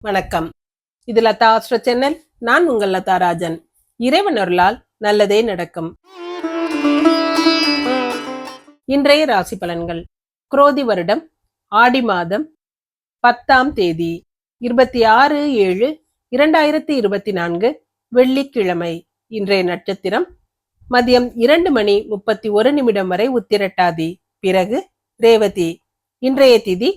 வணக்கம். இது லதா ஆஸ்ட்ர சேனல். நான் உங்கள் லதா ராஜன். இறைவன் அருளால் நல்லதே நடக்கும். இன்றைய ராசி பலன்கள். குரோதி வருடம் ஆடி மாதம் பத்தாம் தேதி இருபத்தி ஆறு ஏழு இரண்டாயிரத்தி இருபத்தி நான்கு வெள்ளிக்கிழமை. இன்றைய நட்சத்திரம் மதியம் இரண்டு மணி முப்பத்தி ஒரு நிமிடம் வரை உத்திரட்டாதி. பிறகு ரேவதி. இன்றைய திதி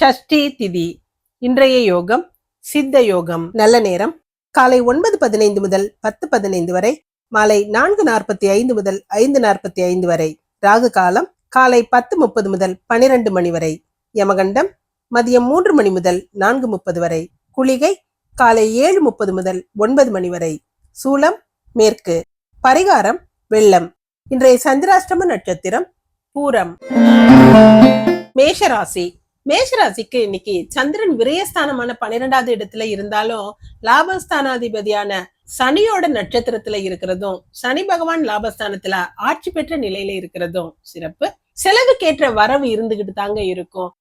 ஷஷ்டி திதி. இன்றைய யோகம் சித்த யோகம். நல்ல நேரம். காலை ஒன்பது பதினைந்து முதல் பத்து பதினைந்து வரை மாலை நான்கு நாற்பத்தி ஐந்து முதல் ஐந்து நாற்பத்தி ஐந்து வரை ராகு காலம் காலை பத்து முப்பது முதல் பனிரெண்டு மணி வரை யமகண்டம் மதியம் மூன்று மணி முதல் நான்கு முப்பது வரை குளிகை காலை ஏழு முப்பது முதல் ஒன்பது மணி வரை சூலம் மேற்கு பரிகாரம் வெள்ளம். இன்றைய சந்திராஷ்டம நட்சத்திரம் பூரம். மேஷராசி. மேஷராசிக்கு இன்னைக்கு சந்திரன் விரயஸ்தானமான பன்னிரெண்டாவது இடத்துல இருந்தாலும் லாபஸ்தானாதிபதியான சனியோட நட்சத்திரத்துல இருக்கிறதும் சனி பகவான் லாபஸ்தானத்துல ஆட்சி பெற்ற நிலையில இருக்கிறதும் சிறப்பு. செலவுக்கேற்ற வரவு இருந்துகிட்டு தாங்க இருக்கும்.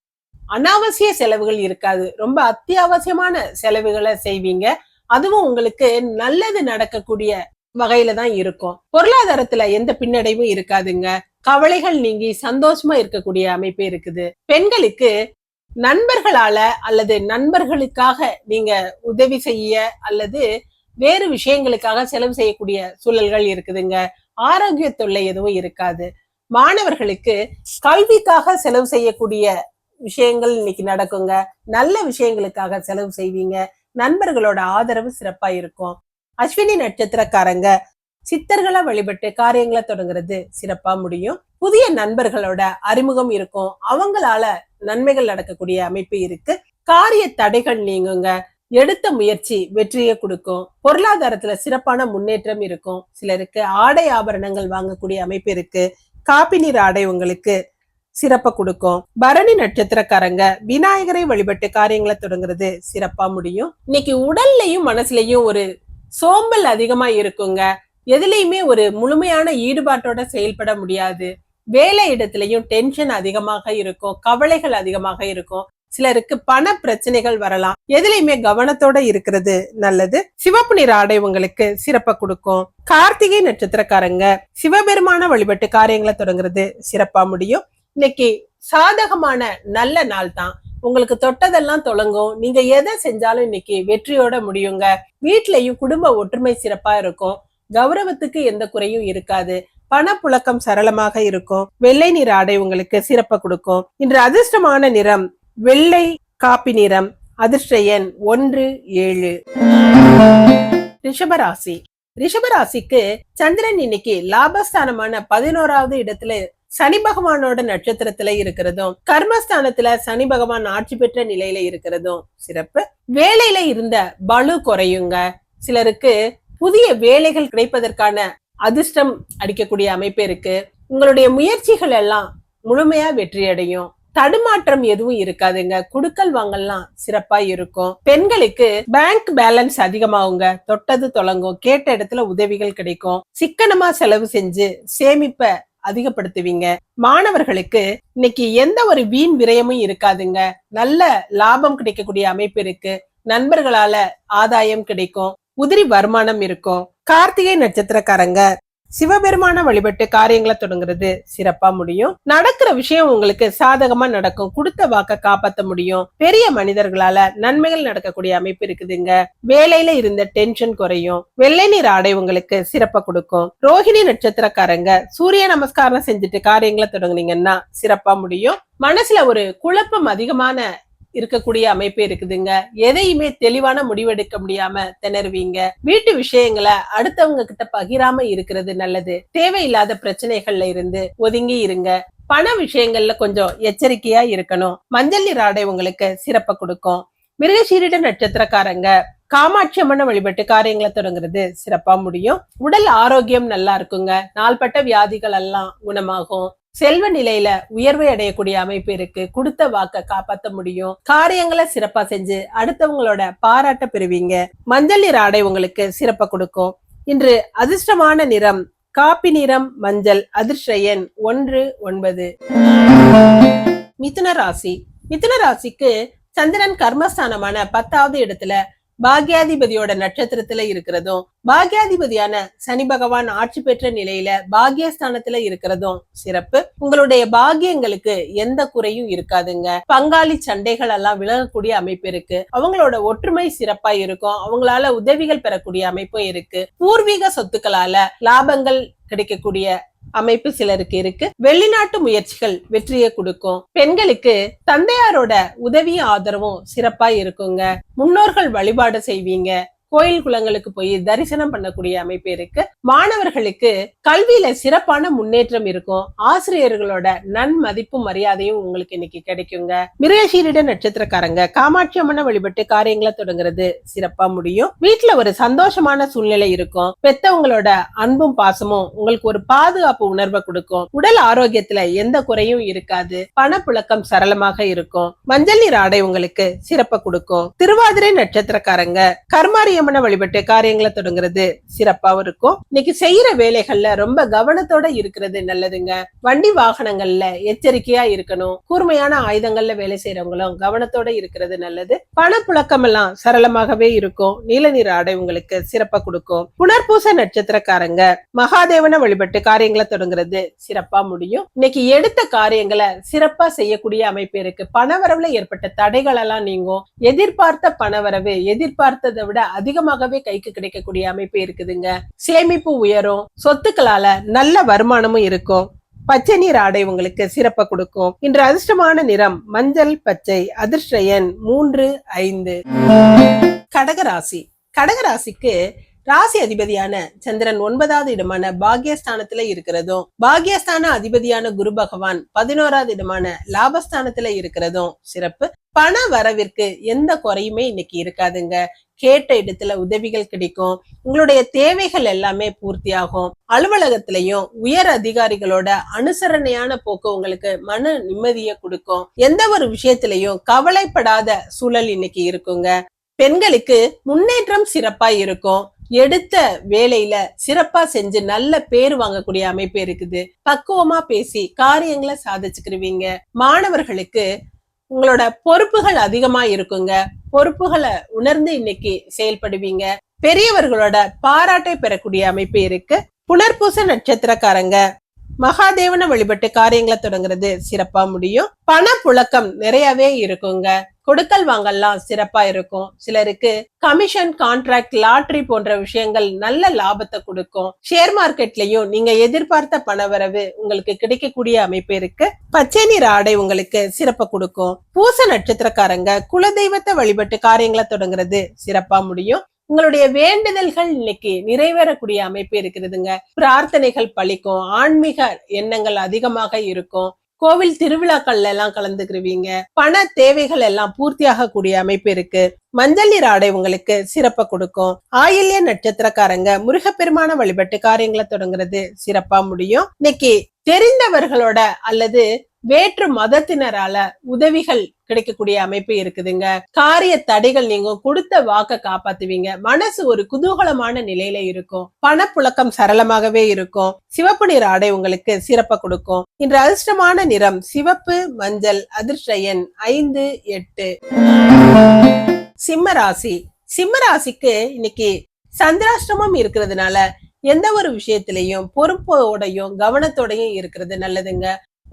அனாவசிய செலவுகள் இருக்காது. ரொம்ப அத்தியாவசியமான செலவுகளை செய்வீங்க. அதுவும் உங்களுக்கு நல்லது நடக்கக்கூடிய வகையில தான் இருக்கும். பொருளாதாரத்துல எந்த பின்னடைவும் இருக்காதுங்க. கவலைகள் நீங்கி சந்தோஷமா இருக்கக்கூடிய அமைப்பு இருக்குது. பெண்களுக்கு நண்பர்களால அல்லது நண்பர்களுக்காக நீங்க உதவி செய்ய அல்லது வேறு விஷயங்களுக்காக செலவு செய்யக்கூடிய சூழல்கள் இருக்குதுங்க. ஆரோக்கிய தொல்லை எதுவும் இருக்காது. மாணவர்களுக்கு கல்விக்காக செலவு செய்யக்கூடிய விஷயங்கள் இன்னைக்கு நடக்குங்க. நல்ல விஷயங்களுக்காக செலவு செய்வீங்க. நண்பர்களோட ஆதரவு சிறப்பா இருக்கும். அஸ்வினி நட்சத்திரக்காரங்க. சித்தர்களை வழிபட்டு காரியங்களை தொடங்குறது சிறப்பா முடியும். புதிய நண்பர்களோட அறிமுகம் இருக்கும். அவங்களால நன்மைகள் நடக்கக்கூடிய அமைப்பு இருக்கு. காரிய தடைகள் நீங்குங்க. எடுத்த முயற்சி வெற்றியை கொடுக்கும். பொருளாதாரத்துல சிறப்பான முன்னேற்றம் இருக்கும். சிலருக்கு ஆடை ஆபரணங்கள் வாங்கக்கூடிய அமைப்பு இருக்கு. காப்பி நீர் ஆடை உங்களுக்கு சிறப்பை கொடுக்கும். பரணி நட்சத்திரக்காரங்க விநாயகரை வழிபட்டு காரியங்களை தொடங்குறது சிறப்பா முடியும். இன்னைக்கு உடல்லையும் மனசுலயும் ஒரு சோம்பல் அதிகமா இருக்குங்க. எதுலையுமே ஒரு முழுமையான ஈடுபாட்டோட செயல்பட முடியாது. வேலை இடத்துலயும் டென்ஷன் அதிகமாக இருக்கும். கவலைகள் அதிகமாக இருக்கும். சிலருக்கு பண பிரச்சனைகள் வரலாம். எதுலையுமே கவனத்தோட இருக்கிறது நல்லது. சிவப்பு நிற ஆடை உங்களுக்கு சிறப்பை கொடுக்கும். கார்த்திகை நட்சத்திரக்காரங்க சிவபெருமான வழிபட்டு காரியங்களை தொடங்குறது சிறப்பா முடியும். இன்னைக்கு சாதகமான நல்ல நாள் தான் உங்களுக்கு தொட்டதெல்லாம் தொடங்கும் நீங்க எதை செஞ்சாலும் இன்னைக்கு வெற்றியோட முடியுங்க. வீட்லயும் குடும்ப ஒற்றுமை சிறப்பா இருக்கும். கௌரவத்துக்கு எந்த குறையும் இருக்காது. பணப்புழக்கம் சரளமாக இருக்கும். வெள்ளை நிற ஆடை உங்களுக்கு சிறப்பை கொடுக்கும். இன்று அதிர்ஷ்டமான நிறம் வெள்ளை காப்பி நிறம் அதிர்ஷ்ட எண் ஒன்று ஏழு. ரிஷபராசி ரிஷபராசிக்கு சந்திரன் இன்னைக்கு லாபஸ்தானமான பதினோராவது இடத்துல சனி பகவானோட நட்சத்திரத்துல இருக்கிறதும் கர்மஸ்தானத்துல சனி பகவான் ஆட்சி பெற்ற நிலையில இருக்கிறதும் சிறப்பு. வேலையில இருந்த பலு குறையுங்க. சிலருக்கு புதிய வேலைகள் கிடைப்பதற்கான அதிர்ஷ்டம் அடிக்கக்கூடிய அமைப்பு இருக்கு. உங்களுடைய முயற்சிகள் எல்லாம் முழுமையா வெற்றி அடையும் தடுமாற்றம் எதுவும் இருக்காதுங்க. குடுக்கல் வாங்கல்லாம் சிறப்பா இருக்கும். பெண்களுக்கு பேங்க் பேலன்ஸ் அதிகமாகுங்க. தொட்டது தொடங்கும் கேட்ட இடத்துல உதவிகள் கிடைக்கும். சிக்கனமா செலவு செஞ்சு சேமிப்ப அதிகப்படுத்துவீங்க. மாணவர்களுக்கு இன்னைக்கு எந்த ஒரு வீண் விரயமும் இருக்காதுங்க. நல்ல லாபம் கிடைக்கக்கூடிய அமைப்பு இருக்கு. நண்பர்களால ஆதாயம் கிடைக்கும். உதிரி வருமானம் இருக்கும். கார்த்திகை நட்சத்திரக்காரங்க சிவபெருமான வழிபட்டு காரியங்களை தொடங்குறது சிறப்பா முடியும். நடக்கிற விஷயம் உங்களுக்கு சாதகமா நடக்கும். கொடுத்த வாக்க காப்பாத்த முடியும். பெரிய மனிதர்களால நன்மைகள் நடக்கக்கூடிய அமைப்பு இருக்குதுங்க. வேலையில இருந்த டென்ஷன் குறையும். வெள்ளை நீர் ஆடை உங்களுக்கு சிறப்பா கொடுக்கும். ரோஹிணி நட்சத்திரக்காரங்க சூரிய நமஸ்காரம் செஞ்சுட்டு காரியங்களை தொடங்குனீங்கன்னா சிறப்பா முடியும். மனசுல ஒரு குழப்பம் அதிகமான இருக்கக்கூடிய அமைப்பு இருக்குதுங்க. எதையுமே தெளிவான முடிவெடுக்க முடியாம திணறுவீங்க. வீட்டு விஷயங்களை அடுத்தவங்க கிட்ட பகிராம இருக்கிறது நல்லது. தேவையில்லாத பிரச்சனைகள்ல இருந்து ஒதுங்கி இருங்க. பண விஷயங்கள்ல கொஞ்சம் எச்சரிக்கையா இருக்கணும். மஞ்சள் நீர் ஆடை உங்களுக்கு சிறப்பை கொடுக்கும். மிருகசீரிட நட்சத்திரக்காரங்க காமாட்சி அம்மனை வழிபட்டு காரியங்களை தொடங்குறது சிறப்பா முடியும். உடல் ஆரோக்கியம் நல்லா இருக்குங்க. நாள்பட்ட வியாதிகள் எல்லாம் குணமாகும். செல்வ நிலையில உயர்வை அடையக்கூடிய அமைப்பு இருக்கு. கொடுத்த வாக்க காப்பாத்த முடியும். காரியங்களை சிறப்பா செஞ்சு அடுத்தவங்களோட பாராட்ட பெறுவீங்க. மஞ்சள் நிற ஆடை உங்களுக்கு சிறப்பா கொடுக்கும். இன்று அதிர்ஷ்டமான நிறம் காப்பி நிறம் மஞ்சள் அதிர்ஷ்ட எண் ஒன்று ஒன்பது. மிதுன ராசி. மிதுன ராசிக்கு சந்திரன் கர்மஸ்தானமான பத்தாவது இடத்துல பாக்யாதிபதியோட நட்சத்திரத்துல இருக்கிறதும் பாக்யாதிபதியான சனி பகவான் ஆட்சி பெற்ற நிலையில பாக்யஸ்தானத்துல இருக்கிறதும் சிறப்பு. உங்களுடைய பாக்கியங்களுக்கு எந்த குறையும் இருக்காதுங்க. பங்காளி சண்டைகள் எல்லாம் விலகக்கூடிய அமைப்பு இருக்கு. அவங்களோட ஒற்றுமை சிறப்பா இருக்கும். அவங்களால உதவிகள் பெறக்கூடிய அமைப்பும் இருக்கு. பூர்வீக சொத்துக்களால லாபங்கள் கிடைக்கக்கூடிய அமைப்பு சிலருக்கு இருக்கு. வெளிநாட்டு முயற்சிகள் வெற்றியை கொடுக்கும். பெண்களுக்கு தந்தையாரோட உதவியும் ஆதரவும் சிறப்பா இருக்குங்க. முன்னோர்கள் வழிபாடு செய்வீங்க. கோயில் குளங்களுக்கு போய் தரிசனம் பண்ணக்கூடிய அமைப்பு இருக்கு. மாணவர்களுக்கு கல்வியில சிறப்பான முன்னேற்றம் இருக்கும். ஆசிரியர்களோட நன்மதிப்பும் மரியாதையும் உங்களுக்கு இன்னைக்கு கிடைக்குங்க. மிருகசீரிட நட்சத்திரக்காரங்க காமாட்சி அம்மனை வழிபட்டு காரியங்களை தொடங்குறது சிறப்பா முடியும். வீட்டுல ஒரு சந்தோஷமான சூழ்நிலை இருக்கும். பெத்தவங்களோட அன்பும் பாசமும் உங்களுக்கு ஒரு பாதுகாப்பு உணர்வை கொடுக்கும். உடல் ஆரோக்கியத்துல எந்த குறையும் இருக்காது. பணப்புழக்கம் சரளமாக இருக்கும். மஞ்சள் நீர் ஆடை உங்களுக்கு சிறப்பை கொடுக்கும். திருவாதிரை நட்சத்திரக்காரங்க கர்மாரியம் நியமன வழிபட்டு காரியங்களை தொடங்குறது சிறப்பாவும் இருக்கும். இன்னைக்கு செய்யற வேலைகள்ல ரொம்ப கவனத்தோட இருக்கிறது நல்லதுங்க. வண்டி வாகனங்கள்ல எச்சரிக்கையா இருக்கணும். கூர்மையான ஆயுதங்கள்ல வேலை செய்யறவங்களும் கவனத்தோட இருக்கிறது நல்லது. பணப்புழக்கம் எல்லாம் சரளமாகவே இருக்கும். நீல நிற ஆடை உங்களுக்கு சிறப்பா கொடுக்கும். புனர்பூச நட்சத்திரக்காரங்க மகாதேவனை வழிபட்டு காரியங்களை தொடங்குறது சிறப்பா முடியும். இன்னைக்கு எடுத்த காரியங்களை சிறப்பா செய்யக்கூடிய அமைப்பு இருக்கு. பணவரவுல ஏற்பட்ட தடைகள் எல்லாம் நீங்கும். எதிர்பார்த்த பணவரவு எதிர்பார்த்ததை விட அதிகமாகவே கைக்கு கிடைக்கக்கூடிய அமைப்பு இருக்குதுங்க. சேமிப்பு உயரும் சொத்துக்களால நல்ல வருமானமும் இருக்கும். பச்சை நீர் ஆடை உங்களுக்கு சிறப்பை கொடுக்கும். இன்று அதிர்ஷ்டமான நிறம் மஞ்சள் பச்சை அதிர்ஷ்ட எண் மூன்று ஐந்து. கடகராசி. கடகராசிக்கு ராசி அதிபதியான சந்திரன் ஒன்பதாவது இடமான பாக்யஸ்தானத்துல இருக்கிறதும் பாக்யஸ்தான அதிபதியான குரு பகவான் பதினோராவது இடமான லாபஸ்தானத்துல இருக்கிறதும் சிறப்பு. பண வரவிற்கு எந்த குறையுமே இன்னைக்கு இருக்காதுங்க. கேட்ட இடத்துல உதவிகள் கிடைக்கும். உங்களுடைய தேவைகள் எல்லாமே பூர்த்தியாகும். அலுவலகத்திலையும் உயர் அதிகாரிகளோட அனுசரணையான போக்கு உங்களுக்கு மன நிம்மதியை கொடுக்கும். எந்த ஒரு விஷயத்திலையும் கவலைப்படாத சூழல் இன்னைக்கு இருக்குங்க. பெண்களுக்கு முன்னேற்றம் சிறப்பா இருக்கும். எடுத்த வேலையில சிறப்பா செஞ்சு நல்ல பேர் வாங்கக்கூடிய அமைப்பு இருக்குது. பக்குவமா பேசி காரியங்களை சாதிச்சுக்கிருவீங்க. மாணவர்களுக்கு உங்களோட பொறுப்புகள் அதிகமா இருக்குங்க. பொறுப்புகளை உணர்ந்து இன்னைக்கு செயல்படுவீங்க. பெரியவர்களோட பாராட்டை பெறக்கூடிய அமைப்பு இருக்கு. புனர்பூச நட்சத்திரக்காரங்க மகாதேவனை வழிபட்டு காரியங்களை தொடங்குறது சிறப்பா முடியும். பண புழக்கம் நிறையவே இருக்குங்க. கொடுக்கல் வாங்கல்லாம் சிறப்பா இருக்கும். சிலருக்கு கமிஷன் கான்ட்ராக்ட் லாட்டரி போன்ற விஷயங்கள் நல்ல லாபத்தை கொடுக்கும். ஷேர் மார்க்கெட்லயும் நீங்க எதிர்பார்த்த பணவரவு உங்களுக்கு கிடைக்கக்கூடிய அமைப்பு இருக்கு. பச்சை நீர் ஆடை உங்களுக்கு சிறப்பை கொடுக்கும். பூச நட்சத்திரக்காரங்க குலதெய்வத்தை வழிபட்டு காரியங்களை தொடங்குறது சிறப்பா முடியும். உங்களுடைய வேண்டுதல்கள் இன்னைக்கு நிறைவேறக்கூடிய அமைப்பு இருக்கிறதுங்க பிரார்த்தனைகள் பழிக்கும். ஆன்மீக எண்ணங்கள் அதிகமாக இருக்கும். கோவில் திருவிழாக்கள்ல எல்லாம் கலந்துக்கிருவீங்க. பண தேவைகள் எல்லாம் பூர்த்தியாக கூடிய அமைப்பு இருக்கு. மஞ்சள் நீர் ஆடை உங்களுக்கு சிறப்பை கொடுக்கும். ஆயில்ய நட்சத்திரக்காரங்க முருகப்பெருமான வழிபட்டு காரியங்களை தொடங்குறது சிறப்பா முடியும். இன்னைக்கு தெரிந்தவர்களோட அல்லது வேற்று மதத்தினரால உதவிகள் கிடைக்கக்கூடிய அமைப்பு இருக்குதுங்க. காரிய தடைகள் நீங்க கொடுத்த வாக்க காப்பாத்துவீங்க. மனசு ஒரு குதூகலமான நிலையில இருக்கும். பணப்புழக்கம் சரளமாகவே இருக்கும். சிவப்பு நிற ஆடை உங்களுக்கு சிறப்பை கொடுக்கும். இன்று அதிர்ஷ்டமான நிறம் சிவப்பு மஞ்சள் அதிர்ஷ்ட எண் ஐந்து எட்டு. சிம்ம ராசி. சிம்ம ராசிக்கு இன்னைக்கு சந்திராஷ்டமம் இருக்கிறதுனால எந்த ஒரு விஷயத்திலையும் பொறுப்போடையும் கவனத்தோடையும் இருக்கிறது நல்லதுங்க.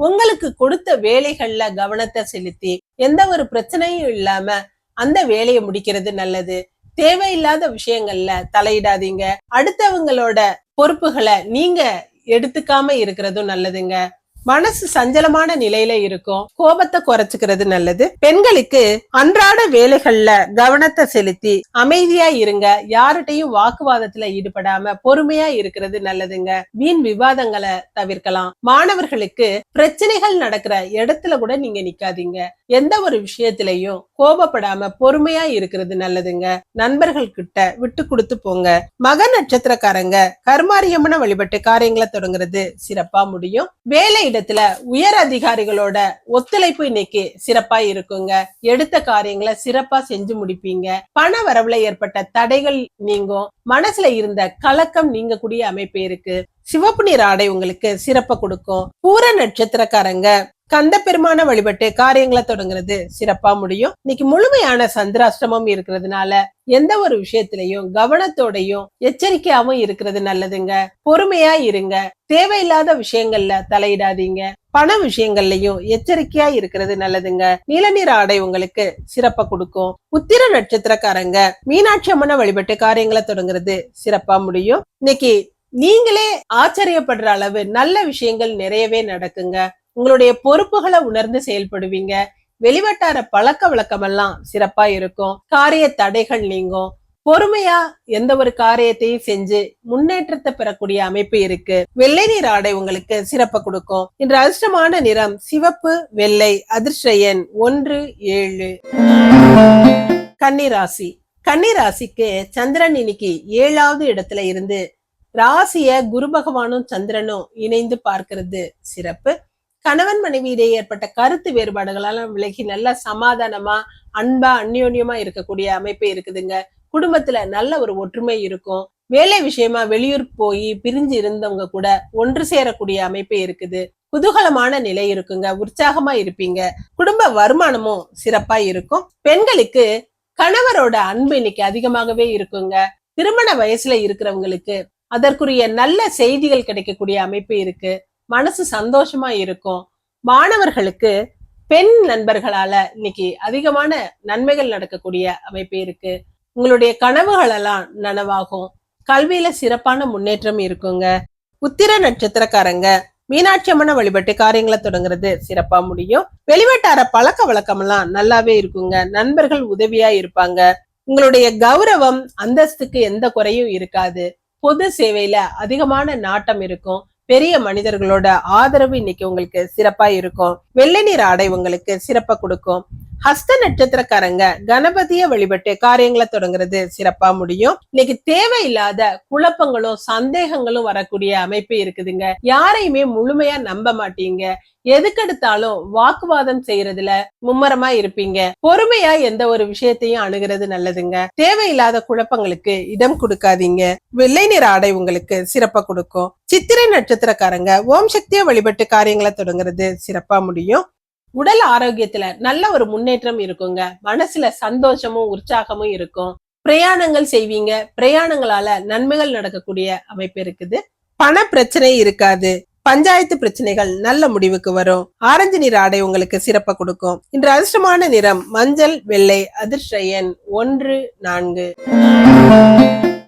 உங்களுக்கு கொடுத்த வேலைகள்ல கவனத்தை செலுத்தி எந்த ஒரு பிரச்சனையும் இல்லாம அந்த வேலையை முடிக்கிறது நல்லது. தேவையில்லாத விஷயங்கள்ல தலையிடாதீங்க. அடுத்தவங்களோட பொறுப்புகளை நீங்க எடுத்துக்காம இருக்கிறதும் நல்லதுங்க. மனசு சஞ்சலமான நிலையில இருக்கும். கோபத்தை குறைச்சுக்கிறது நல்லது. பெண்களுக்கு அன்றாட வேலைகள்ல கவனத்தை செலுத்தி அமைதியா இருங்க. யார்கிட்டையும் வாக்குவாதத்துல ஈடுபடாம பொறுமையா இருக்கிறது நல்லதுங்க. வீண் விவாதங்களை தவிர்க்கலாம். மாணவர்களுக்கு பிரச்சனைகள் நடக்கிற இடத்துல கூட நீங்க நிக்காதீங்க. எந்த ஒரு விஷயத்திலையும் கோபப்படாம பொறுமையா இருக்கிறது நல்லதுங்க. நண்பர்கள் கிட்ட விட்டு கொடுத்து போங்க. மக நட்சத்திரக்காரங்க கர்மாரியம்மன வழிபட்டு காரியங்களை தொடங்குறது சிறப்பா முடியும். வேலை இடத்துல உயர் அதிகாரிகளோட ஒத்துழைப்பு இன்னைக்கு சிறப்பா இருக்குங்க. எடுத்த காரியங்களை சிறப்பா செஞ்சு முடிப்பீங்க. பண வரவுல ஏற்பட்ட தடைகள் நீங்கும். மனசுல இருந்த கலக்கம் நீங்கக்கூடிய அமைப்பு இருக்கு. சிவப்பு நீர் ஆடை உங்களுக்கு சிறப்பை கொடுக்கும். பூர நட்சத்திரக்காரங்க கந்த பெருமான வழிபட்டு காரியங்களை தொடங்குறது சிறப்பா முடியும். இன்னைக்கு முழுமையான சந்திராஷ்டமம் இருக்கிறதுனால எந்த ஒரு விஷயத்திலையும் கவனத்தோடையும் எச்சரிக்கையாவும் இருக்கிறது நல்லதுங்க. பொறுமையா இருங்க. தேவையில்லாத விஷயங்கள்ல தலையிடாதீங்க. பண விஷயங்கள்லயும் எச்சரிக்கையா இருக்கிறது நல்லதுங்க. நீலநீர் ஆடை உங்களுக்கு சிறப்பா கொடுக்கும். உத்திர நட்சத்திரக்காரங்க மீனாட்சி அம்மனை வழிபட்டு காரியங்களை தொடங்குறது சிறப்பா முடியும். இன்னைக்கு நீங்களே ஆச்சரியப்படுற அளவு நல்ல விஷயங்கள் நிறையவே நடக்குங்க. உங்களுடைய பொறுப்புகளை உணர்ந்து செயல்படுவீங்க. வெளிவட்டார பழக்க வழக்கமெல்லாம் சிறப்பா இருக்கும். காரிய தடைகள் நீங்கும். பொறுமையா எந்த ஒரு காரியத்தையும் செஞ்சு முன்னேற்றத்தை பெறக்கூடிய அமைப்பு இருக்கு. வெள்ளை நீர் ஆடை உங்களுக்கு சிறப்பு கொடுக்கும். இன்று அதிர்ஷ்டமான நிறம் சிவப்பு வெள்ளை அதிர்ஷ்ட எண் ஒன்று ஏழு. கன்னிராசி. கன்னிராசிக்கு சந்திரன் இன்னைக்கு ஏழாவது இடத்துல இருந்து ராசிய குரு பகவானும் சந்திரனும் இணைந்து பார்க்கிறது சிறப்பு. கணவன் மனைவியிடையே ஏற்பட்ட கருத்து வேறுபாடுகளெல்லாம் விலகி நல்ல சமாதானமா அன்பா அந்யோன்யமா இருக்கக்கூடிய அமைப்பு இருக்குதுங்க. குடும்பத்துல நல்ல ஒரு ஒற்றுமை இருக்கும். வேலை விஷயமா வெளியூர் போய் பிரிஞ்சு இருந்தவங்க கூட ஒன்று சேரக்கூடிய அமைப்பு இருக்குது. குதூகலமான நிலை இருக்குங்க. உற்சாகமா இருப்பீங்க. குடும்ப வருமானமும் சிறப்பா இருக்கும். பெண்களுக்கு கணவரோட அன்பு இன்னைக்கு அதிகமாகவே இருக்குங்க. திருமண வயசுல இருக்கிறவங்களுக்கு அதற்குரிய நல்ல செய்திகள் கிடைக்கக்கூடிய அமைப்பு இருக்கு. மனசு சந்தோஷமா இருக்கும். மாணவர்களுக்கு பெண் நண்பர்களால இன்னைக்கு அதிகமான நன்மைகள் நடக்கக்கூடிய அமைப்பு இருக்கு. உங்களுடைய கனவுகள் எல்லாம் நனவாகும். கல்வியில சிறப்பான முன்னேற்றம் இருக்குங்க. உத்திர நட்சத்திரக்காரங்க மீனாட்சி அம்மனை வழிபட்டு காரியங்களை தொடங்குறது சிறப்பா முடியும். வெளிவட்டார பழக்க வழக்கம் எல்லாம் நல்லாவே இருக்குங்க. நண்பர்கள் உதவியா இருப்பாங்க. உங்களுடைய கௌரவம் அந்தஸ்துக்கு எந்த குறையும் இருக்காது. பொது சேவையில அதிகமான நாட்டம் இருக்கும். பெரிய மனிதர்களோட ஆதரவு இன்னைக்கு உங்களுக்கு சிறப்பா இருக்கும். வெள்ளை நீர் ஆடை உங்களுக்கு சிறப்பா கொடுக்கும். ஹஸ்த நட்சத்திரக்காரங்க கணபதிய வழிபட்டு காரியங்களை தொடங்குறது சிறப்பா முடியும். இன்னைக்கு தேவையில்லாத குழப்பங்களும் சந்தேகங்களும் வரக்கூடிய அமைப்பு இருக்குதுங்க. யாரையுமே முழுமையா நம்ப மாட்டீங்க. எதுக்கெடுத்தாலும் வாக்குவாதம் செய்யறதுல மும்மரமா இருப்பீங்க. பொறுமையா எந்த ஒரு விஷயத்தையும் அணுகிறது நல்லதுங்க. தேவையில்லாத குழப்பங்களுக்கு இடம் கொடுக்காதீங்க. வெள்ளை நிற ஆடை உங்களுக்கு சிறப்பா கொடுக்கும். சித்திரை நட்சத்திரக்காரங்க ஓம் சக்தியை வழிபட்டு காரியங்களை தொடங்குறது சிறப்பா முடியும். உடல் ஆரோக்கியத்துல நல்ல ஒரு முன்னேற்றம் இருக்குங்க. மனசுல சந்தோஷமும் உற்சாகமும் இருக்கும். பிரயாணங்கள் செய்வீங்க. பிரயாணங்களால நன்மைகள் நடக்கக்கூடிய அமைப்பு இருக்குது. பண பிரச்சனை இருக்காது. பஞ்சாயத்து பிரச்சனைகள் நல்ல முடிவுக்கு வரும். ஆரஞ்சு நிற ஆடை உங்களுக்கு சிறப்பை கொடுக்கும். இன்று அதிர்ஷ்டமான நிறம் மஞ்சள் வெள்ளை அதிர்ஷ்ட எண் ஒன்று நான்கு.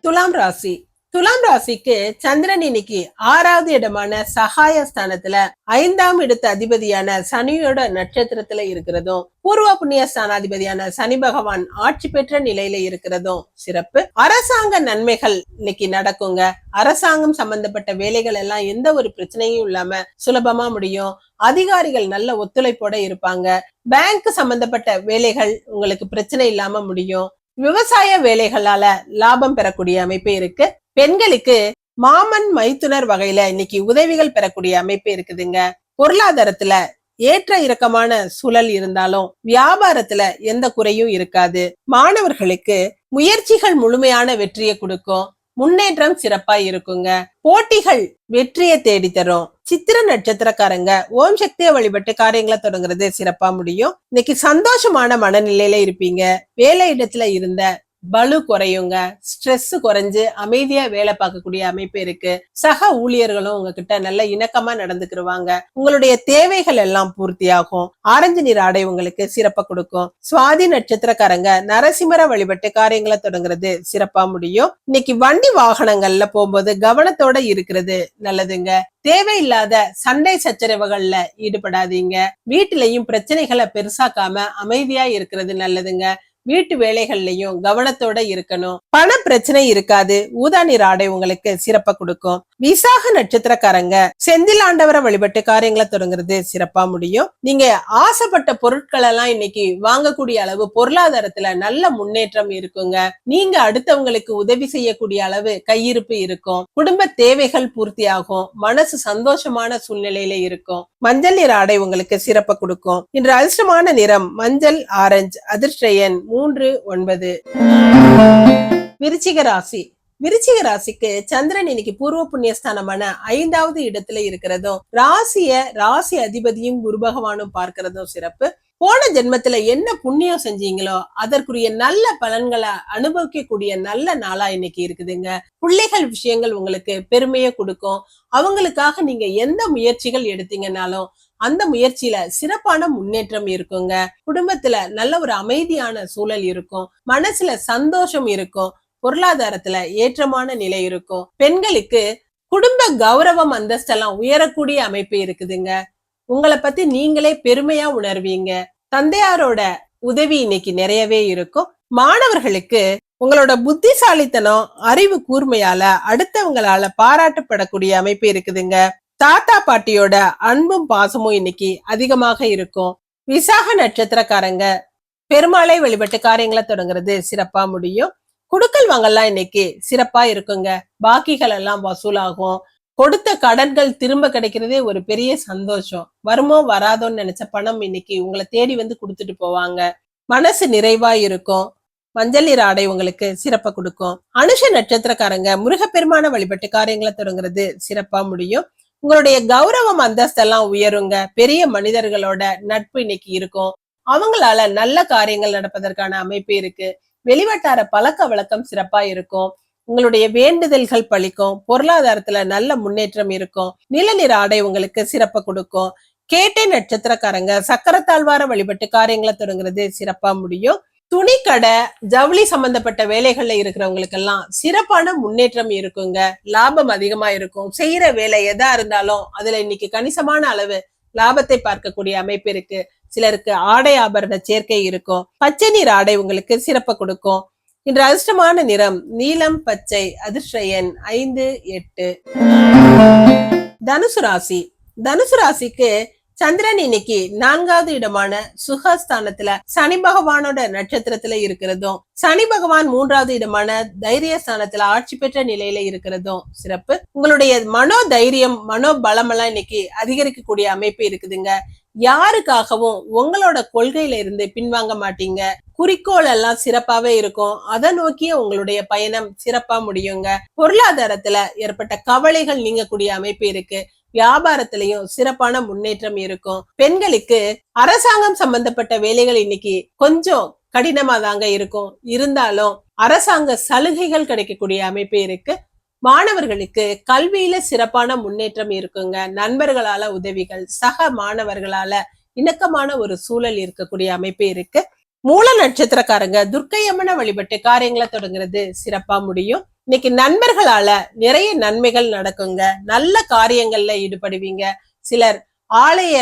துலாம் ராசி. துலாம் ராசிக்கு சந்திரன் இன்னைக்கு ஆறாவது இடமான சகாய ஸ்தானத்துல ஐந்தாம் இடத்து அதிபதியான சனியோட நட்சத்திரத்துல இருக்கிறதும் பூர்வ புண்ணிய ஸ்தானாதிபதியான சனி பகவான் ஆட்சி பெற்ற நிலையில இருக்கிறதும் சிறப்பு. அரசாங்க நன்மைகள் இன்னைக்கு நடக்குங்க. அரசாங்கம் சம்பந்தப்பட்ட வேலைகள் எல்லாம் எந்த ஒரு பிரச்சனையும் இல்லாம சுலபமா முடியும். அதிகாரிகள் நல்ல ஒத்துழைப்போட இருப்பாங்க. பேங்க் சம்பந்தப்பட்ட வேலைகள் உங்களுக்கு பிரச்சனை இல்லாம முடியும். விவசாய வேலைகளால லாபம் பெறக்கூடிய அமைப்பு இருக்கு. பெண்களுக்கு மாமன் மைத்துனர் வகையில இன்னைக்கு உதவிகள் பெறக்கூடிய அமைப்பு இருக்குதுங்க. பொருளாதாரத்துல ஏற்ற இறக்கமான சூழல் இருந்தாலும் வியாபாரத்துல எந்த குறையும் இருக்காது. மாணவர்களுக்கு முயற்சிகள் முழுமையான வெற்றியை கொடுக்கும். முன்னேற்றம் சிறப்பா இருக்குங்க. போட்டிகள் வெற்றியை தேடி தரும் சித்திர நட்சத்திரக்காரங்க ஓம் சக்தியை வழிபட்டு காரியங்களை தொடங்குறது சிறப்பா முடியும். இன்னைக்கு சந்தோஷமான மனநிலையில இருப்பீங்க. வேலை இடத்துல இருந்த பலு குறையுங்க ஸ்ட்ரெஸ் குறைஞ்சு அமைதியா வேலை பார்க்கக்கூடிய அமைப்பு இருக்கு. சக ஊழியர்களும் உங்ககிட்ட நல்ல இணக்கமா நடந்துக்கிருவாங்க. உங்களுடைய தேவைகள் எல்லாம் பூர்த்தியாகும். ஆரஞ்சு நீர் ஆடை உங்களுக்கு சிறப்பா கொடுக்கும். சுவாதி நட்சத்திரக்காரங்க நரசிம்மர வழிபட்டு காரியங்களை தொடங்குறது சிறப்பா முடியும். இன்னைக்கு வண்டி வாகனங்கள்ல போகும்போது கவனத்தோட இருக்கிறது நல்லதுங்க. தேவையில்லாத சண்டை சச்சரவுகள்ல ஈடுபடாதீங்க. வீட்டிலையும் பிரச்சனைகளை பெருசாக்காம அமைதியா இருக்கிறது நல்லதுங்க. வீட்டு வேலைகள்லயும் கவனத்தோட இருக்கணும். பண பிரச்சனை இருக்காது. ஊதா நீர் ஆடை உங்களுக்கு சிறப்பா கொடுக்கும். விசாக நட்சத்திரக்காரங்க செந்தில் ஆண்டவரை வழிபட்டு காரியங்களை தொடங்குறது சிறப்பா முடியும். நீங்க ஆசைப்பட்ட பொருட்கள் எல்லாம் இன்னைக்கு வாங்கக்கூடிய அளவு பொருளாதாரத்துல நல்ல முன்னேற்றம் இருக்குங்க. நீங்க அடுத்தவங்களுக்கு உதவி செய்யக்கூடிய அளவு கையிருப்பு இருக்கும். குடும்ப தேவைகள் பூர்த்தியாகும். மனசு சந்தோஷமான சூழ்நிலையில இருக்கும். மஞ்சள் நிற ஆடை உங்களுக்கு சிறப்பா கொடுக்கும். இன்று அதிர்ஷ்டமான நிறம் மஞ்சள் ஆரஞ்சு அதிர்ஷ்ட எண் மூன்று ஒன்பது. விருச்சிக ராசி. விருச்சிக ராசிக்கு சந்திரன் இன்னைக்கு பூர்வ புண்ணியஸ்தானமான ஐந்தாவது இடத்துல இருக்கிறதும் ராசிய ராசி அதிபதியும் குரு பகவானும் பார்க்கிறதும் சிறப்பு. போன ஜென்மத்துல என்ன புண்ணியம் செஞ்சீங்களோ அதற்குரிய நல்ல பலன்களை அனுபவிக்கக்கூடிய நல்ல நாளா இன்னைக்கு இருக்குதுங்க. பிள்ளைகள் விஷயங்கள் உங்களுக்கு பெருமையை கொடுக்கும். அவங்களுக்காக நீங்க எந்த முயற்சிகள் எடுத்தீங்கன்னாலும் அந்த முயற்சியில சிறப்பான முன்னேற்றம் இருக்குங்க. குடும்பத்துல நல்ல ஒரு அமைதியான சூழல் இருக்கும். மனசுல சந்தோஷம் இருக்கும். பொருளாதாரத்துல ஏற்றமான நிலை இருக்கும். பெண்களுக்கு குடும்ப கௌரவம் அந்தஸ்தெல்லாம் உயரக்கூடிய அமைப்பு இருக்குதுங்க. உங்களை பத்தி நீங்களே பெருமையா உணர்வீங்க. தந்தையாரோட உதவி இன்னைக்கு நிறையவே இருக்கும். மாணவர்களுக்கு உங்களோட புத்திசாலித்தனம் அறிவு கூர்மையால அடுத்தவங்களால பாராட்டப்படக்கூடிய அமைப்பு இருக்குதுங்க. தாத்தா பாட்டியோட அன்பும் பாசமும் இன்னைக்கு அதிகமாக இருக்கும். விசாக நட்சத்திரக்காரங்க பெருமாளை வழிபட்டு காரியங்களை தொடங்குறது சிறப்பா முடியும். குடுக்கல் வாங்கலாம் இன்னைக்கு சிறப்பா இருக்குங்க. பாக்கிகள் எல்லாம் வசூலாகும். கொடுத்த கடன்கள் திரும்ப கிடைக்கிறதே ஒரு பெரிய சந்தோஷம். வருமோ வராதோன்னு நினைச்ச பணம் இன்னைக்கு உங்களை தேடி வந்து கொடுத்துட்டு போவாங்க. மனசு நிறைவா இருக்கும். மஞ்சள் நீர் ஆடை உங்களுக்கு சிறப்பா கொடுக்கும். அனுஷ நட்சத்திரக்காரங்க முருகப்பெருமான வழிபட்டு காரியங்களை தொடங்குறது சிறப்பா முடியும். உங்களுடைய கௌரவம் அந்தஸ்தெல்லாம் உயருங்க. பெரிய மனிதர்களோட நட்பு இன்னைக்கு இருக்கும். அவங்களால நல்ல காரியங்கள் நடப்பதற்கான அமைப்பு இருக்கு. வெளிவட்டார பழக்க வழக்கம் சிறப்பா இருக்கும். உங்களுடைய வேண்டுதல்கள் பழிக்கும். பொருளாதாரத்துல நல்ல முன்னேற்றம் இருக்கும். நிலநீர் ஆடை உங்களுக்கு சிறப்பு கொடுக்கும். கேட்டை நட்சத்திரக்காரங்க சக்கரத்தாழ்வார வழிபட்டு காரியங்களை தொடங்குறது சிறப்பா முடியும். துணி கடை ஜவுளி சம்பந்தப்பட்ட வேலைகள்ல இருக்கிறவங்களுக்கு எல்லாம் சிறப்பான முன்னேற்றம் இருக்குங்க. லாபம் அதிகமா இருக்கும். செய்யற வேலை எதா இருந்தாலும் அதுல இன்னைக்கு கணிசமான அளவு லாபத்தை பார்க்கக்கூடிய அமைப்பு இருக்கு. சிலருக்கு ஆடை ஆபரண சேர்க்கை இருக்கும். பச்சை நீர் ஆடை உங்களுக்கு சிறப்பை கொடுக்கும். இன்று அதிர்ஷ்டமான நிறம் நீலம் பச்சை அதிர்ஷ்ட எண் ஐந்து எட்டு. தனுசு ராசி. தனுசு ராசிக்கு சந்திரன் இன்னைக்கு நான்காவது இடமான சுகஸ்தானத்துல சனி பகவானோட நட்சத்திரத்துல இருக்கிறதும் சனி பகவான் மூன்றாவது இடமான தைரியஸ்தானத்துல ஆட்சி பெற்ற நிலையில இருக்கிறதும் சிறப்பு. உங்களுடைய மனோ தைரியம் மனோ பலமெல்லாம் இன்னைக்கு அதிகரிக்கக்கூடிய அமைப்பு இருக்குதுங்க. யாருக்காகவும் உங்களோட கொள்கையில இருந்து பின்வாங்க மாட்டீங்க. குறிக்கோள் எல்லாம் சிறப்பாவே இருக்கும். அதை நோக்கிய உங்களுடைய பயணம் சிறப்பா முடியுங்க. பொருளாதாரத்துல ஏற்பட்ட கவலைகள் நீங்கக்கூடிய அமைப்பு இருக்கு. வியாபாரத்திலையும் சிறப்பான முன்னேற்றம் இருக்கும். பெண்களுக்கு அரசாங்கம் சம்பந்தப்பட்ட வேலைகள் இன்னைக்கு கொஞ்சம் கடினமா தாங்க இருக்கும். இருந்தாலும் அரசாங்க சலுகைகள் கிடைக்கக்கூடிய அமைப்பு இருக்கு. மாணவர்களுக்கு கல்வியில சிறப்பான முன்னேற்றம் இருக்குங்க. நண்பர்களால உதவிகள் சக மாணவர்களால இணக்கமான ஒரு சூழல் இருக்கக்கூடிய அமைப்பு இருக்கு. மூல நட்சத்திரக்காரங்க துர்க்கையம்மனை வழிபட்டு காரியங்களை தொடங்குறது சிறப்பா முடியும். இன்னைக்கு நண்பர்களால நிறைய நன்மைகள் நடக்குங்க. நல்ல காரியங்கள்ல ஈடுபடுவீங்க. சிலர் ஆலய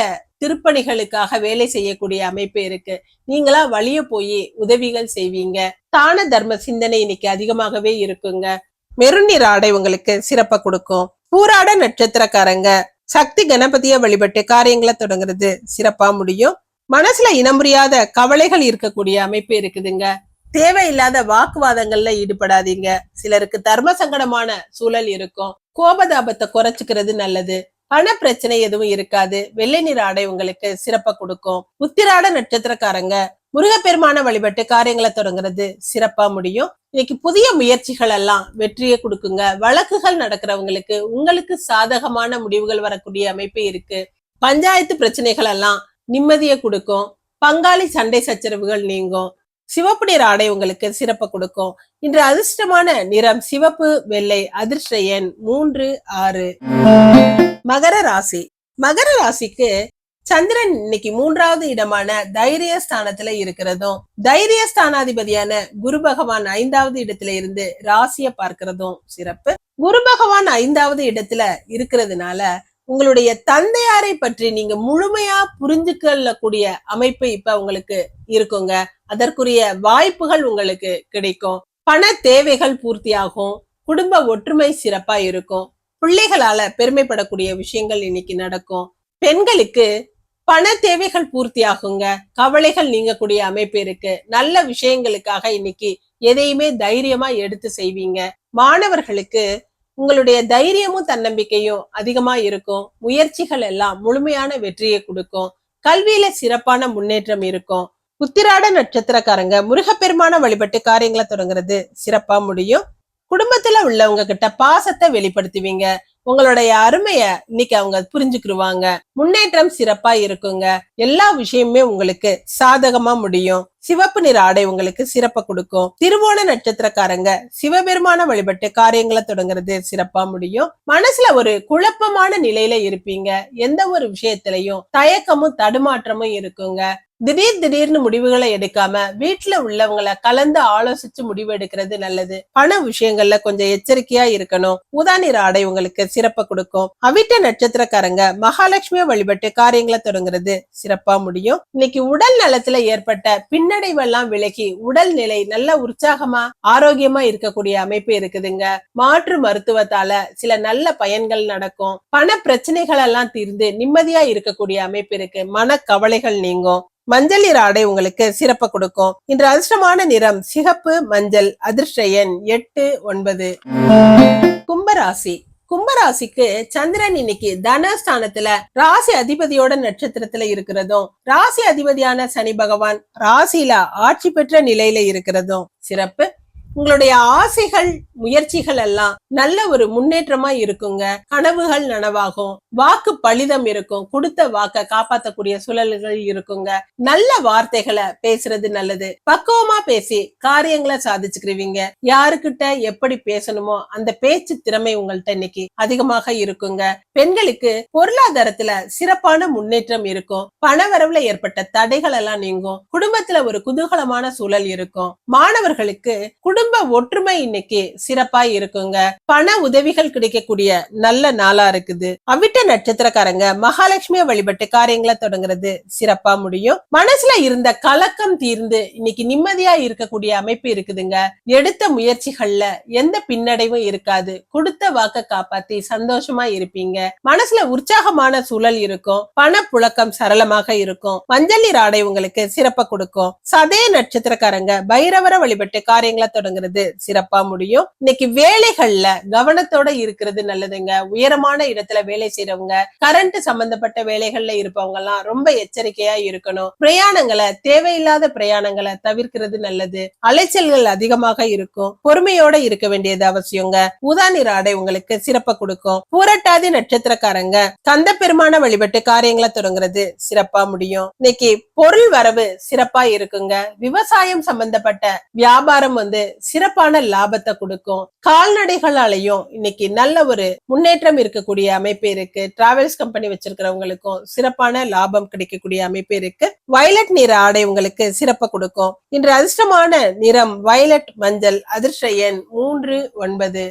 திருப்பணிகளுக்காக வேலை செய்யக்கூடிய அமைப்பு இருக்கு. நீங்களா வழிய போய் உதவிகள் செய்வீங்க. தான தர்ம சிந்தனை இன்னைக்கு அதிகமாகவே இருக்குங்க. மெருநீர் ஆடை உங்களுக்கு சிறப்ப கொடுக்கும். பூராட நட்சத்திரக்காரங்க சக்தி கணபதிய வழிபட்டு காரியங்களை தொடங்குறது சிறப்பா முடியும். மனசுல இனமுறியாத கவலைகள் இருக்கக்கூடிய அமைப்பு இருக்குதுங்க. தேவையில்லாத வாக்குவாதங்கள்ல ஈடுபடாதீங்க. சிலருக்கு தர்ம சங்கடமான சூழல் இருக்கும். கோபதாபத்தை குறைச்சுக்கிறது நல்லது. பண பிரச்சனை எதுவும் இருக்காது. வெள்ளை நிற ஆடை உங்களுக்கு சிறப்பா கொடுக்கும். உத்திராட நட்சத்திரக்காரங்க முருகப்பெருமான வழிபட்டு காரியங்களை தொடங்குறது சிறப்பா முடியும். இன்னைக்கு புதிய முயற்சிகள் எல்லாம் வெற்றியை கொடுக்குங்க. வழக்குகள் நடக்கிறவங்களுக்கு உங்களுக்கு சாதகமான முடிவுகள் வரக்கூடிய அமைப்பு இருக்கு. பஞ்சாயத்து பிரச்சனைகள் எல்லாம் நிம்மதியை கொடுக்கும். பங்காளி சண்டை சச்சரவுகள் நீங்கும். சிவப்பு நிற ஆடை உங்களுக்கு சிறப்பு கொடுக்கும். இன்று அதிர்ஷ்டமான நிறம் சிவப்பு வெள்ளை அதிர்ஷ்ட எண் மூன்று ஆறு. மகர ராசி. மகர ராசிக்கு சந்திரன் இன்னைக்கு மூன்றாவது இடமான தைரிய ஸ்தானத்துல இருக்கிறதும் தைரிய ஸ்தானாதிபதியான குரு பகவான் ஐந்தாவது இடத்துல இருந்து ராசிய பார்க்கிறதும் சிறப்பு. குரு பகவான் ஐந்தாவது இடத்துல இருக்கிறதுனால உங்களுடைய தந்தையாரை பற்றி நீங்க முழுமையா புரிஞ்சுக்கொள்ளக்கூடிய அமைப்பு இப்ப உங்களுக்கு இருக்குங்க. அதற்குரிய வாய்ப்புகள் உங்களுக்கு கிடைக்கும். பண தேவைகள் பூர்த்தியாகும். குடும்ப ஒற்றுமை சிறப்பா இருக்கும். பிள்ளைகளால பெருமைப்படக்கூடிய விஷயங்கள் இன்னைக்கு நடக்கும். பெண்களுக்கு பண தேவைகள் பூர்த்தியாகுங்க. கவலைகள் நீங்கக்கூடிய அமைப்பு இருக்கு. நல்ல விஷயங்களுக்காக இன்னைக்கு எதையுமே தைரியமா எடுத்து செய்வீங்க. மாணவர்களுக்கு உங்களுடைய தைரியமும் தன்னம்பிக்கையும் அதிகமா இருக்கும். முயற்சிகள் எல்லாம் முழுமையான வெற்றியை கொடுக்கும். கல்வியில சிறப்பான முன்னேற்றம் இருக்கும். உத்திராட நட்சத்திரக்காரங்க முருகப்பெருமான வழிபட்டு காரியங்களை தொடங்குறது சிறப்பா முடியும். குடும்பத்துல உள்ளவங்க கிட்ட பாசத்தை வெளிப்படுத்துவீங்க. உங்களுடைய அருமைய இன்னைக்கு அவங்க புரிஞ்சுக்கிருவாங்க. முன்னேற்றம் சிறப்பா இருக்குங்க. எல்லா விஷயமுமே உங்களுக்கு சாதகமா முடியும். சிவப்பு நிற ஆடை உங்களுக்கு சிறப்பை கொடுக்கும். திருவோண நட்சத்திரக்காரங்க சிவபெருமான வழிபட்டு காரியங்களை தொடங்குறது சிறப்பா முடியும். மனசுல ஒரு குழப்பமான நிலையில இருப்பீங்க. எந்த ஒரு விஷயத்திலையும் தயக்கமும் தடுமாற்றமும் இருக்குங்க. திடீர் திடீர்னு முடிவுகளை எடுக்காம வீட்டுல உள்ளவங்களை கலந்து ஆலோசிச்சு முடிவு எடுக்கிறது நல்லது. பண விஷயங்கள்ல கொஞ்சம் எச்சரிக்கையா இருக்கணும். ஊதா ஆடை உங்களுக்கு சிறப்பை கொடுக்கும். அவிட்ட நட்சத்திரக்காரங்க மகாலட்சுமியை வழிபட்டு காரியங்களை தொடங்குறது சிறப்பா முடியும். இன்னைக்கு உடல் நலத்துல ஏற்பட்ட பின்னடைவெல்லாம் விலகி உடல் நிலை நல்ல உற்சாகமா ஆரோக்கியமா இருக்கக்கூடிய அமைப்பு இருக்குதுங்க. மாற்று மருத்துவத்தால சில நல்ல பயன்கள் நடக்கும். பண பிரச்சனைகள் எல்லாம் தீர்ந்து நிம்மதியா இருக்கக்கூடிய அமைப்பு இருக்கு. மன கவலைகள் நீங்கும். மஞ்சள் நிற ஆடை உங்களுக்கு சிறப்பு கொடுக்கும். இன்று அதிர்ஷ்டமான நிறம் சிகப்பு மஞ்சள் அதிர்ஷ்ட எண் எட்டு ஒன்பது. கும்பராசி. கும்பராசிக்கு சந்திரன் இன்னைக்கு தனஸ்தானத்துல ராசி அதிபதியோட நட்சத்திரத்துல இருக்கிறதும் ராசி அதிபதியான சனி பகவான் ராசியில ஆட்சி பெற்ற நிலையில இருக்கிறதும் சிறப்பு. உங்களுடைய ஆசைகள் முயற்சிகள் எல்லாம் நல்ல ஒரு முன்னேற்றமா இருக்குங்க. கனவுகள் நனவாகும். வாக்கு பலிதம் இருக்கும். கொடுத்த வாக்க காப்பாத்தக்கூடிய சூழல்கள் இருக்குங்க. நல்ல வார்த்தைகளை பேசுறது நல்லது. பக்குவமா பேசி காரியங்களை சாதிச்சுக்கிருவீங்க. யாருக்கிட்ட எப்படி பேசணுமோ அந்த பேச்சு திறமை உங்கள்ட்ட இன்னைக்கு அதிகமாக இருக்குங்க. பெண்களுக்கு பொருளாதாரத்துல சிறப்பான முன்னேற்றம் இருக்கும். பணவரவுல ஏற்பட்ட தடைகள் எல்லாம் நீங்கும். குடும்பத்துல ஒரு குதூகலமான சூழல் இருக்கும். மாணவர்களுக்கு குடும்ப ஒற்றுமை இன்னைக்கு சிறப்பா இருக்குங்க. பண உதவிகள் கிடைக்கக்கூடிய நல்ல நாளா இருக்குது. அவிட்ட நட்சத்திரக்காரங்க மகாலட்சுமியை வழிபட்டு காரியங்களை தொடங்குறது சிறப்பா முடியும். மனசுல இருந்த கலக்கம் தீர்ந்து இன்னைக்கு நிம்மதியா இருக்கக்கூடிய அமைப்பு இருக்குதுங்க. எடுத்த முயற்சிகள்ல எந்த பின்னடைவும் இருக்காது. கொடுத்த வாக்க காப்பாத்தி சந்தோஷமா இருப்பீங்க. மனசுல உற்சாகமான சூழல் இருக்கும். பண புழக்கம் சரளமாக இருக்கும். மஞ்சள் நீர் ஆடை உங்களுக்கு சிறப்பா கொடுக்கும். சதய நட்சத்திரக்காரங்க பைரவர வழிபட்டு காரியங்களை தொடங்குறது சிறப்பா முடியும். இன்னைக்கு வேலைகள்ல கவனத்தோட இருக்கிறது நல்லதுங்க. உயரமான இடத்துல வேலை செய்யறவங்க கரண்ட் சம்பந்தப்பட்ட வேலைகள்ல இருப்பவங்க எல்லாம் ரொம்ப எச்சரிக்கையா இருக்கணும். பிரயாணங்களை தேவையில்லாத பிரயாணங்களை தவிர்க்கிறது நல்லது. அலைச்சல்கள் அதிகமாக இருக்கும். பொறுமையோட இருக்க வேண்டியது அவசியங்க. உதாநிற ஆடை உங்களுக்கு சிறப்பை கொடுக்கும். பூரட்டாதி நட்சத்திரக்காரங்க கந்த பெருமான வழிபட்டு காரியங்களை தொடங்குறது சிறப்பா முடியும். இன்னைக்கு பொருள் வரவு சிறப்பா இருக்குங்க. விவசாயம் சம்பந்தப்பட்ட வியாபாரம் வந்து சிறப்பான லாபத்தை கொடுக்கும். கால்நடைகளாலையும் இன்னைக்கு நல்ல ஒரு முன்னேற்றம் இருக்கக்கூடிய அமைப்பு இருக்கு. டிராவல்ஸ் கம்பெனி வச்சிருக்கிறவங்களுக்கும் சிறப்பான லாபம் கிடைக்கக்கூடிய அமைப்பு இருக்கு. வயலட் நிற ஆடை உங்களுக்கு சிறப்பை கொடுக்கும். இன்று அதிர்ஷ்டமான நிறம் வயலட் மஞ்சள் அதிர்ஷ்ட எண் மூன்று ஒன்பது.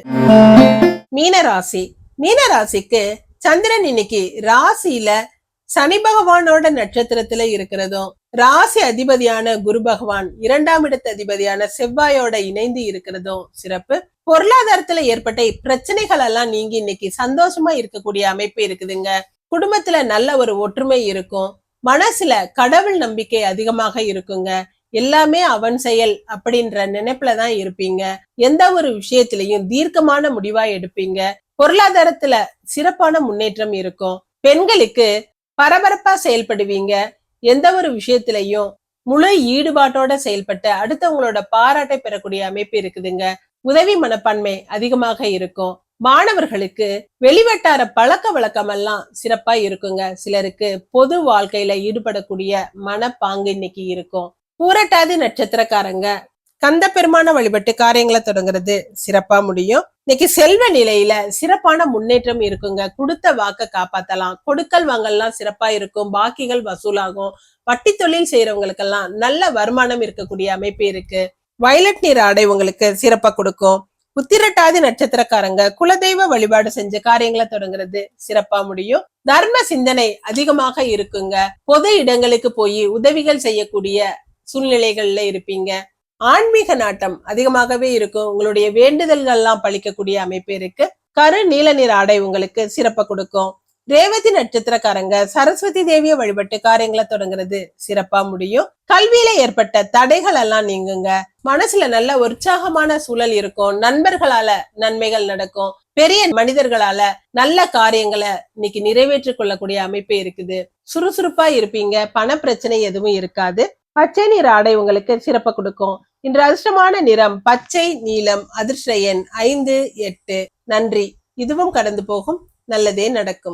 மீனராசி. மீனராசிக்கு சந்திரன் இன்னைக்கு ராசியில சனி பகவானோட நட்சத்திரத்துல இருக்கிறதும் ராசி அதிபதியான குரு பகவான் இரண்டாம் இடத்து அதிபதியான செவ்வாயோட இணைந்து இருக்கிறதும் சிறப்பு. பொருளாதாரத்துல ஏற்பட்ட பிரச்சனைகள் எல்லாம் நீங்கி இன்னைக்கு சந்தோஷமா இருக்கக்கூடிய அமைப்பு இருக்குதுங்க. குடும்பத்துல நல்ல ஒரு ஒற்றுமை இருக்கும். மனசுல கடவுள் நம்பிக்கை அதிகமாக இருக்குங்க. எல்லாமே அவன் செயல் அப்படின்ற நினைப்புல தான் இருப்பீங்க. எந்த ஒரு விஷயத்திலையும் தீர்க்கமான முடிவா எடுப்பீங்க. பொருளாதாரத்துல சிறப்பான முன்னேற்றம் இருக்கும். பெண்களுக்கு பரபரப்பா செயல்படுவீங்க. எந்த ஒரு விஷயத்திலையும் முழு ஈடுபாட்டோட செயல்பட்டு அடுத்தவங்களோட பாராட்டை பெறக்கூடிய அமைப்பு இருக்குதுங்க. உதவி மனப்பான்மை அதிகமாக இருக்கும். மாணவர்களுக்கு வெளிவட்டார பழக்க வழக்கம் எல்லாம் சிறப்பா இருக்குங்க. சிலருக்கு பொது வாழ்க்கையில ஈடுபடக்கூடிய மனப்பாங்கு இன்னைக்கு இருக்கும். பூரட்டாதி நட்சத்திரக்காரங்க கந்த பெருமான வழிபட்டு காரியங்களை தொடங்குறது சிறப்பா முடியும். இன்னைக்கு செல்வ நிலையில சிறப்பான முன்னேற்றம் இருக்குங்க. கொடுத்த வாக்க காப்பாத்தலாம். கொடுக்கல் வாங்கல்லாம் சிறப்பா இருக்கும். பாக்கிகள் வசூலாகும். வட்டி தொழில் செய்யறவங்களுக்கெல்லாம் நல்ல வருமானம் இருக்கக்கூடிய அமைப்பு இருக்கு. வயலட் நிற ஆடை உங்களுக்கு சிறப்பா கொடுக்கும். உத்திரட்டாதி நட்சத்திரக்காரங்க குலதெய்வ வழிபாடு செஞ்ச காரியங்களை தொடங்குறது சிறப்பா முடியும். தர்ம சிந்தனை அதிகமாக இருக்குங்க. பொது இடங்களுக்கு போய் உதவிகள் செய்யக்கூடிய சூழ்நிலைகள்ல இருப்பீங்க. ஆன்மீக நாட்டம் அதிகமாகவே இருக்கும். உங்களுடைய வேண்டுதல்கள் எல்லாம் பழிக்கக்கூடிய அமைப்பு இருக்கு. கரு நீல நிற ஆடை உங்களுக்கு சிறப்பை கொடுக்கும். ரேவதி நட்சத்திரக்காரங்க சரஸ்வதி தேவியை வழிபட்டு காரியங்களை தொடங்குறது சிறப்பா முடியும். கல்வியில ஏற்பட்ட தடைகள் எல்லாம் நீங்குங்க. மனசுல நல்ல உற்சாகமான சூழல் இருக்கும். நண்பர்களால நன்மைகள் நடக்கும். பெரிய மனிதர்களால நல்ல காரியங்களை இன்னைக்கு நிறைவேற்றிக் கொள்ளக்கூடிய அமைப்பு இருக்குது. சுறுசுறுப்பா இருப்பீங்க. பண பிரச்சனை எதுவும் இருக்காது. பச்சை நீர் ஆடை உங்களுக்கு சிறப்பை கொடுக்கும். இன்று அதிர்ஷ்டமான நிறம் பச்சை நீலம் அதிர்ஷ்ட எண் ஐந்து எட்டு. நன்றி. இதுவும் கடந்து போகும். நல்லதே நடக்கும்.